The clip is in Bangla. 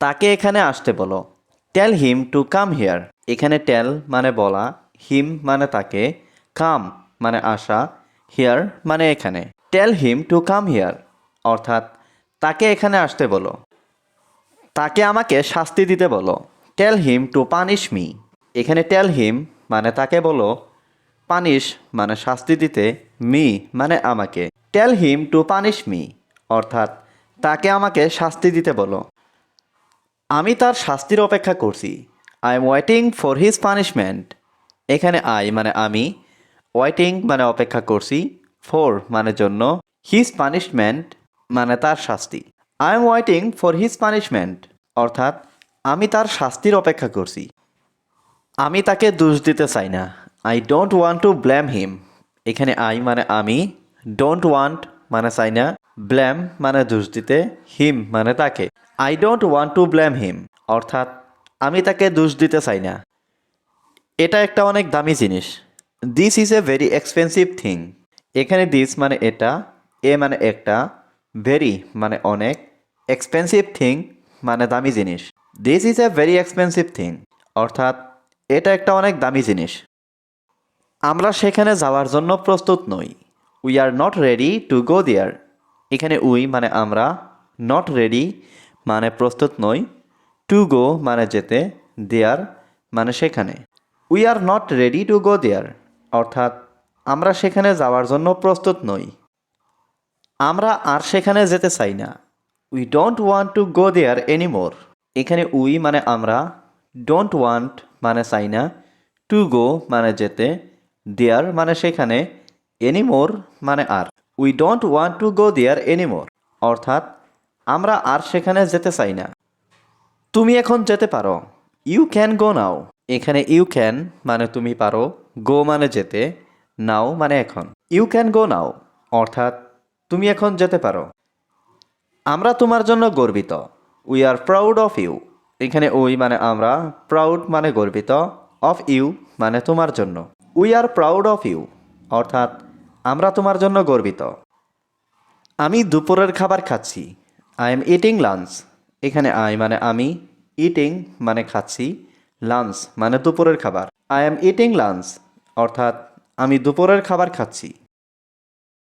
তাকে এখানে আসতে বলো। Tell him to come here এখানে টেল মানে বলা হিম মানে তাকে কাম মানে আসা হিয়ার মানে এখানে। Tell him to come here অর্থাৎ তাকে এখানে আসতে বলো। তাকে আমাকে শাস্তি দিতে বলো। Tell him to punish me এখানে টেল হিম মানে তাকে বলো। পানিশ মানে শাস্তি দিতে মি মানে আমাকে। Tell him to punish me অর্থাৎ তাকে আমাকে শাস্তি দিতে বলো। আমি তার শাস্তির অপেক্ষা করছি। I am waiting for his punishment এখানে আই মানে আমি ওয়েটিং মানে অপেক্ষা করছি ফর মানে জন্য হিজ পানিশমেন্ট মানে তার শাস্তি। I am waiting for his punishment অর্থাৎ, আমি তার শাস্তির অপেক্ষা করছি। আমি তাকে দোষ দিতে চাই না। I don't want to blame him এখানে আই মানে আমি ডোন্ট ওয়ান্ট মানে চাই না। ব্লেম মানে দোষ দিতে, হিম মানে তাকে। I don't want to blame him অর্থাৎ আমি তাকে দোষ দিতে চাই না। এটা একটা অনেক দামি জিনিস। This is a very expensive thing এখানে দিস মানে এটা, এ মানে একটা। ভেরি মানে অনেক। এক্সপেন্সিভ থিং মানে দামি জিনিস। This is a very expensive thing অর্থাৎ এটা একটা অনেক দামি জিনিস। আমরা সেখানে যাওয়ার জন্য প্রস্তুত নই। We are not ready to go there এখানে উই মানে আমরা নট রেডি মানে প্রস্তুত নই টু গো মানে যেতে দেয়ার মানে সেখানে। We are not ready to go there অর্থাৎ আমরা সেখানে যাওয়ার জন্য প্রস্তুত নই। আমরা আর সেখানে যেতে চাই না। We don't want to go there anymore এখানে উই মানে আমরা ডোন্ট ওয়ান্ট মানে চাই না টু গো মানে যেতে দেয়ার মানে সেখানে এনিমোর মানে আর। We don't want to go there anymore অর্থাৎ, আমরা আর সেখানে যেতে চাই না। তুমি এখন যেতে পারো। ইউ ক্যান গো নাও এখানে ইউ ক্যান মানে তুমি পারো। গো মানে যেতে। নাও মানে এখন। ইউ ক্যান গো নাও অর্থাৎ, তুমি এখন যেতে পারো। আমরা তোমার জন্য গর্বিত। We are proud of you এখানে উই মানে আমরা প্রাউড মানে গর্বিত। অফ ইউ মানে তোমার জন্য। We are proud of you অর্থাৎ আমরা তোমার জন্য গর্বিত। আমি দুপুরের খাবার খাচ্ছি। আই এম ইটিং লাঞ্চ এখানে আই মানে আমি ইটিং মানে খাচ্ছি। লাঞ্চ মানে দুপুরের খাবার। আই এম ইটিং লাঞ্চ অর্থাৎ আমি দুপুরের খাবার খাচ্ছি।